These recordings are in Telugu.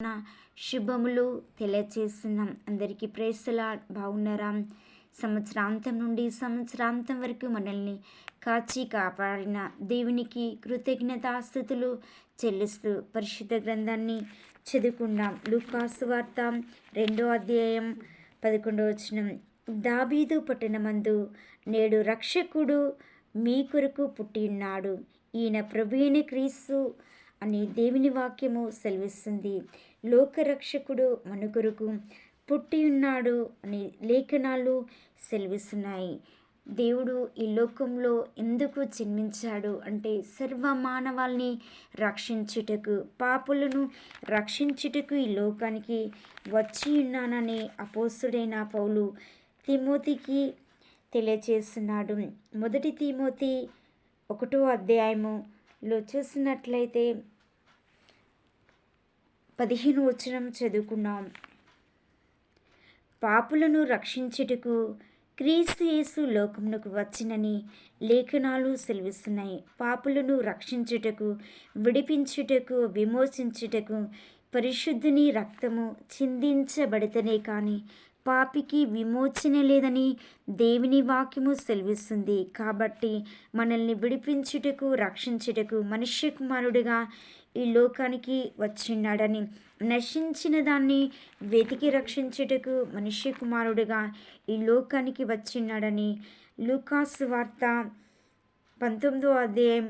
నా శుభములు తెలియచేస్తున్నాం. అందరికీ ప్రేసలా బాగున్నారా? సంవత్సరాంతం నుండి సంవత్సరాంతం వరకు మనల్ని కాచి కాపాడిన దేవునికి కృతజ్ఞతాస్థుతులు చెల్లిస్తూ పరిశుద్ధ గ్రంథాన్ని చదువుకున్నాం లూకాసు వార్త రెండో అధ్యాయం పదకొండో వచనం. దాబీదు పట్టణమందు నేడు రక్షకుడు మీ కొరకు పుట్టినాడు ఈయన ప్రభుయిన క్రీస్తు అని దేవుని వాక్యము సెలవిస్తుంది. లోకరక్షకుడు మన కొరకు పుట్టి ఉన్నాడు అని లేఖనాలు సెలవిస్తున్నాయి. దేవుడు ఈ లోకంలో ఎందుకు జన్మించాడు అంటే సర్వ మానవాల్ని రక్షించుటకు పాపులను రక్షించుటకు ఈ లోకానికి వచ్చి ఉన్నానని అపోసుడైన పౌలు తిమోతికి తెలియచేస్తున్నాడు. మొదటి తిమోతి ఒకటో అధ్యాయము లో చూసినట్లయితే పదిహేను వచనం చదువుకున్నాం. పాపులను రక్షించుటకు క్రీస్తు యేసు లోకమునకు వచ్చినని లేఖనాలు సెలవిస్తున్నాయి. పాపులను రక్షించుటకు విడిపించుటకు విమోచించుటకు పరిశుద్ధుని రక్తము చిందించబడితేనే కానీ పాపికి విమోచన లేదని దేవుని వాక్యము సెలవిస్తుంది. కాబట్టి మనల్ని విడిపించుటకు రక్షించుటకు మనుష్య కుమారుడిగా ఈ లోకానికి వచ్చిన్నాడని నశించిన దాన్ని వెతికి రక్షించుటకు మనుష్య కుమారుడిగా ఈ లోకానికి వచ్చిన్నాడని లూకాస్ వార్త పంతొమ్మిదో అధ్యాయం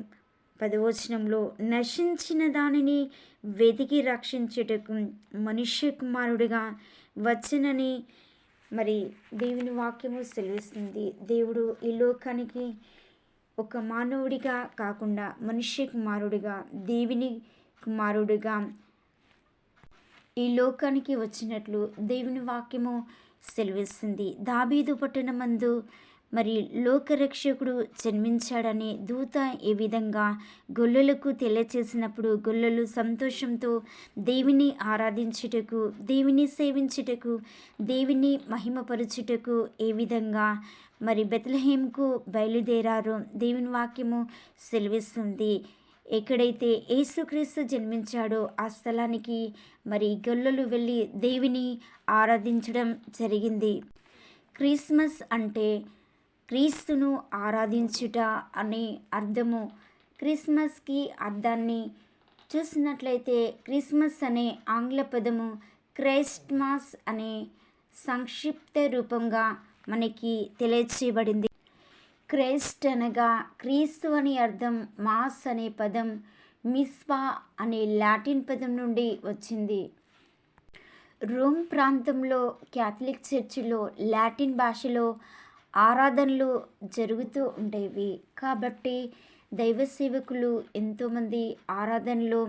పదవచనంలో నశించిన దానిని వెతికి రక్షించుటకు మనుష్య కుమారుడిగా వచ్చినని మరి దేవుని వాక్యము సెలవిస్తుంది. దేవుడు ఈ లోకానికి ఒక మానవుడిగా కాకుండా మనిషి కుమారుడిగా దేవుని కుమారుడిగా ఈ లోకానికి వచ్చినట్లు దేవుని వాక్యము సెలవిస్తుంది. దాబీదు పట్టణమందు మరి లోకరక్షకుడు జన్మించాడని దూత ఏ విధంగా గొల్లలకు తెలియచేసినప్పుడు గొల్లలు సంతోషంతో దేవుని ఆరాధించుటకు దేవుని సేవించుటకు దేవుని మహిమపరచుటకు ఏ విధంగా మరి బెత్లహేమ్కు బయలుదేరారు. దేవుని వాక్యము సెలవిస్తుంది. ఎక్కడైతే యేసుక్రీస్తు జన్మించాడో ఆ స్థలానికి మరి గొల్లలు వెళ్ళి దేవుని ఆరాధించడం జరిగింది. క్రిస్మస్ అంటే క్రీస్తును ఆరాధించుట అనే అర్థము. క్రిస్మస్కి అర్థాన్ని చూసినట్లయితే క్రిస్మస్ అనే ఆంగ్ల పదము క్రైస్ట్మాస్ అనే సంక్షిప్త రూపంగా మనకి తెలియచేయబడింది. క్రైస్ట్ అనగా క్రీస్తు అని అర్థం మాస్ అనే పదం మిస్వా అనే లాటిన్ పదం నుండి వచ్చింది. రోమ్ ప్రాంతంలో క్యాథలిక్ చర్చిలో లాటిన్ భాషలో ఆరాధనలు జరుగుతూ ఉండేవి. కాబట్టి దైవ సేవకులు ఎంతోమంది ఆరాధనలు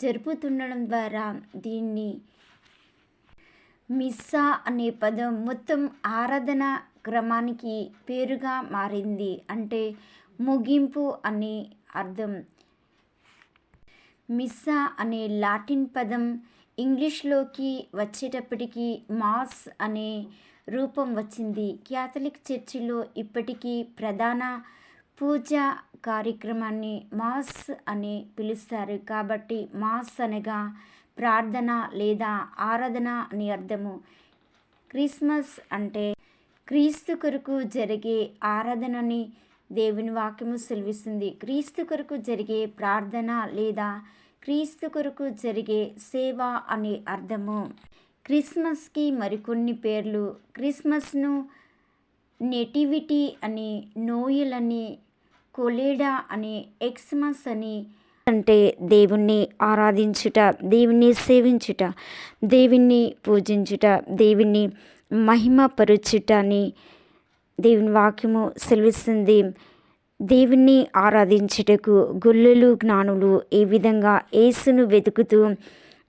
జరుపుతుండడం ద్వారా దీన్ని మిస్సా అనే పదం మొత్తం ఆరాధన క్రమానికి పేరుగా మారింది అంటే ముగింపు అని అర్థం. మిస్సా అనే లాటిన్ పదం ఇంగ్లీష్లోకి వచ్చేటప్పటికి మాస్ అనే రూపం వచ్చింది. క్యాథలిక్ చర్చిలో ఇప్పటికీ ప్రధాన పూజా కార్యక్రమాన్ని మాస్ అని పిలుస్తారు. కాబట్టి మాస్ అనగా ప్రార్థన లేదా ఆరాధన అని అర్థము. క్రిస్మస్ అంటే క్రీస్తు కొరకు జరిగే ఆరాధనని దేవుని వాక్యము సెలవిస్తుంది. క్రీస్తు కొరకు జరిగే ప్రార్థన లేదా క్రీస్తు కొరకు జరిగే సేవ అనే అర్థము. క్రిస్మస్కి మరికొన్ని పేర్లు. క్రిస్మస్ను నెటివిటీ అని నోయల్ అని కొలేడా అని ఎక్స్మస్ అని అంటే దేవుణ్ణి ఆరాధించుట దేవుణ్ణి సేవించుట దేవుణ్ణి పూజించుట దేవుణ్ణి మహిమపరుచుట అని దేవుని వాక్యము సెలవిస్తుంది. దేవుణ్ణి ఆరాధించుటకు గుళ్ళలు జ్ఞానులు ఏ విధంగా యేసును వెతుకుతూ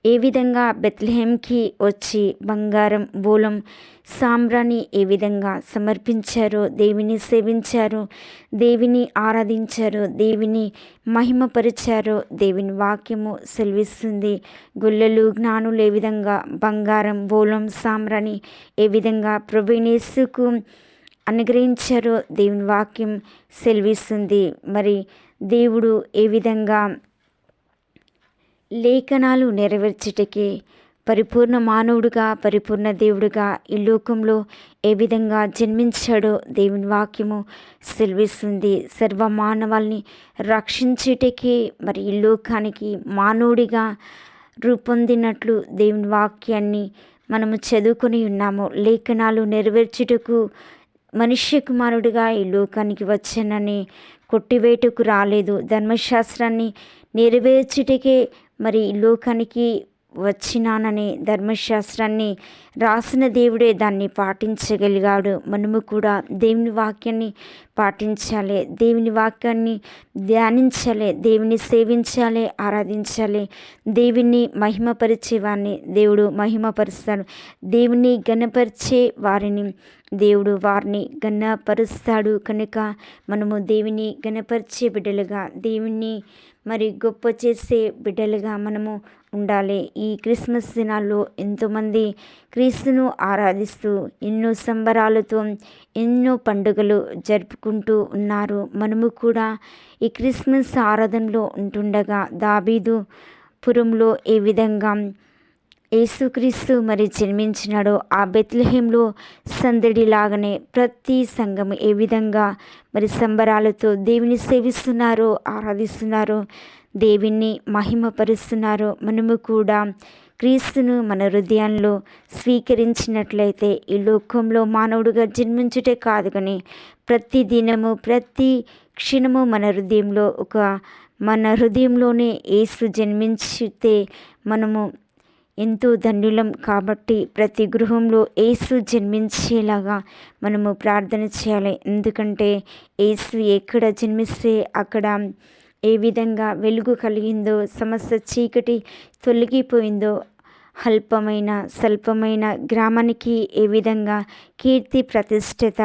ఏ విధంగా బెత్లహేమ్కి వచ్చి బంగారం బూలం సాంబ్రాన్ని ఏ విధంగా సమర్పించారో దేవిని సేవించారు దేవిని ఆరాధించారో దేవిని మహిమపరిచారో దేవుని వాక్యము సెలవిస్తుంది. గుళ్ళలు జ్ఞానులు ఏ విధంగా బంగారం బూలం సాంబ్రాన్ని ఏ విధంగా ప్రవీణేసుకు అనుగ్రహించారో దేవుని వాక్యం సెలవిస్తుంది. మరి దేవుడు ఏ విధంగా లేఖనాలు నెరవేర్చుటకే పరిపూర్ణ మానవుడుగా పరిపూర్ణ దేవుడుగా ఈ లోకంలో ఏ విధంగా జన్మించాడో దేవుని వాక్యము సెలవిస్తుంది. సర్వ మానవాల్ని రక్షించుటకే మరి ఈ లోకానికి మానవుడిగా రూపొందినట్లు దేవుని వాక్యాన్ని మనము చదువుకొని ఉన్నాము. లేఖనాలు నెరవేర్చుటకు మనుష్య కుమారుడిగా ఈ లోకానికి వచ్చానని కొట్టివేటుకు రాలేదు. ధర్మశాస్త్రాన్ని నెరవేర్చుటకే మరి లోకానికి వచ్చినానని ధర్మశాస్త్రాన్ని రాసిన దేవుడే దాన్ని పాటించగలిగాడు. మనము కూడా దేవుని వాక్యాన్ని పాటించాలి దేవుని వాక్యాన్ని ధ్యానించాలి దేవుని సేవించాలి ఆరాధించాలి. దేవుని మహిమపరిచేవాడిని దేవుడు మహిమపరుస్తాడు. దేవుని గణపరిచే వారిని దేవుడు వారిని గణపరుస్తాడు కనుక మనము దేవుని గణపరిచే బిడ్డలుగా దేవుని మరి గొప్ప చేసే బిడ్డలుగా మనము ఉండాలి. ఈ క్రిస్మస్ దినాల్లో ఎంతోమంది క్రీస్తును ఆరాధిస్తూ ఎన్నో సంబరాలతో ఎన్నో పండుగలు జరుపుకుంటూ ఉన్నారు. మనము కూడా ఈ క్రిస్మస్ ఆరాధనలో ఉంటుండగా దాబీదు పురంలో ఏ విధంగా యేసుక్రీస్తు మరి జన్మించినాడో ఆ బెత్లహేంలో సందడిలాగానే ప్రతి సంఘం ఏ విధంగా మరి సంబరాలతో దేవుని సేవిస్తున్నారో ఆరాధిస్తున్నారో దేవుణ్ణి మహిమపరుస్తున్నారో మనము కూడా క్రీస్తును మన హృదయంలో స్వీకరించినట్లయితే ఈ లోకంలో మానవుడుగా జన్మించుటే కాదు కానీ ప్రతి దినము ప్రతి క్షణము మన హృదయంలో ఒక మన హృదయంలోనే యేసు జన్మించితే మనము ఎంతో ధన్యులం కాబట్టి ప్రతి గృహంలో ఏసు జన్మించేలాగా మనము ప్రార్థన చేయాలి. ఎందుకంటే ఏసు ఎక్కడ జన్మిస్తే అక్కడ ఏ విధంగా వెలుగు కలిగిందో సమస్త చీకటి తొలగిపోయిందో అల్పమైన స్వల్పమైన గ్రామానికి ఏ విధంగా కీర్తి ప్రతిష్టత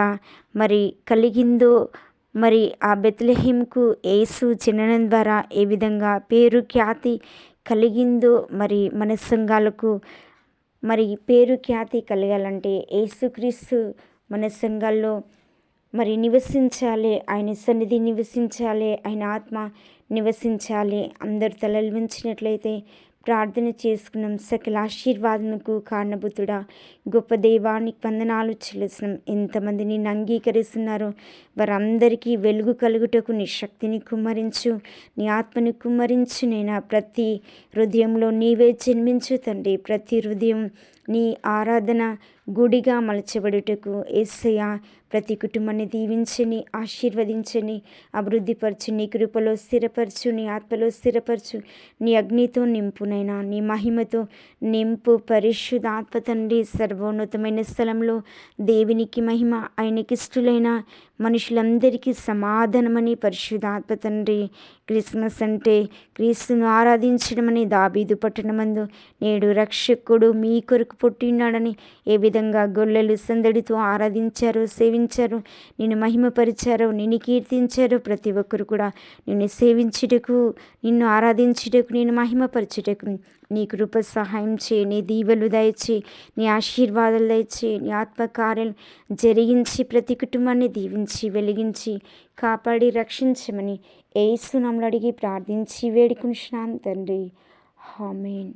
మరి కలిగిందో మరి ఆ బెత్లహీంకు ఏసు జననం ద్వారా ఏ విధంగా పేరు ఖ్యాతి కలిగిందో మరి మన సంఘాలకు మరి పేరు ఖ్యాతి కలగాలంటే యేసుక్రీస్తు మన సంఘాల్లో మరి నివసించాలి. ఆయన సన్నిధి నివసించాలి. ఆయన ఆత్మ నివసించాలి. అందరు తలలు ఉంచినట్లయితే ప్రార్థన చేసుకున్నాం. సకల ఆశీర్వాదముకు కారణభూతుడా. గొప్ప దైవానికి వందనాలు చెల్లిస్తున్నాం. ఎంతమంది నిన్ను అంగీకరిస్తున్నారో వారందరికీ వెలుగు కలుగుటకు నీ శక్తిని కుమ్మరించు నీ ఆత్మని కుమ్మరించు. నేను ప్రతి హృదయంలో నీవే జన్మించు తండ్రి. ప్రతి హృదయం నీ ఆరాధన గుడిగా మలచబడుటకు ఏసయ ప్రతి కుటుంబాన్ని దీవించని ఆశీర్వదించని అభివృద్ధిపరచు నీ కృపలో స్థిరపరచు నీ ఆత్మలో స్థిరపరచు నీ అగ్నితో నింపునైనా నీ మహిమతో నింపు పరిశుద్ధాత్మ తండ్రి సర్వోన్నతమైన స్థలంలో దేవునికి మహిమ ఆయనకిష్టులైన మనుషులందరికీ సమాధానమని పరిశుధాత్మ తండ్రి క్రిస్మస్ అంటే క్రీస్తును ఆరాధించడమని దాబీదు పట్టణమందు నేడు రక్షకుడు మీ కొరకు పుట్టినాడని ఏ విధంగా గొల్లెలు సందడితో ఆరాధించారో సేవించారు నిన్ను మహిమపరిచారో నిన్ను కీర్తించారో ప్రతి ఒక్కరు కూడా నిన్ను సేవించుటకు నిన్ను ఆరాధించుటకు నేను మహిమపరచుటకు నీ కృప సహాయం చేయి నీ దీవెలు దయచి నీ ఆశీర్వాదాలు దయచి నీ ఆత్మకార్యం జరిగించి ప్రతి కుటుంబాన్ని దీవించి వెలిగించి కాపాడి రక్షించమని ఏసునామలు అడిగి ప్రార్థించి వేడుకుంటున్నాం తండ్రి. హామీన్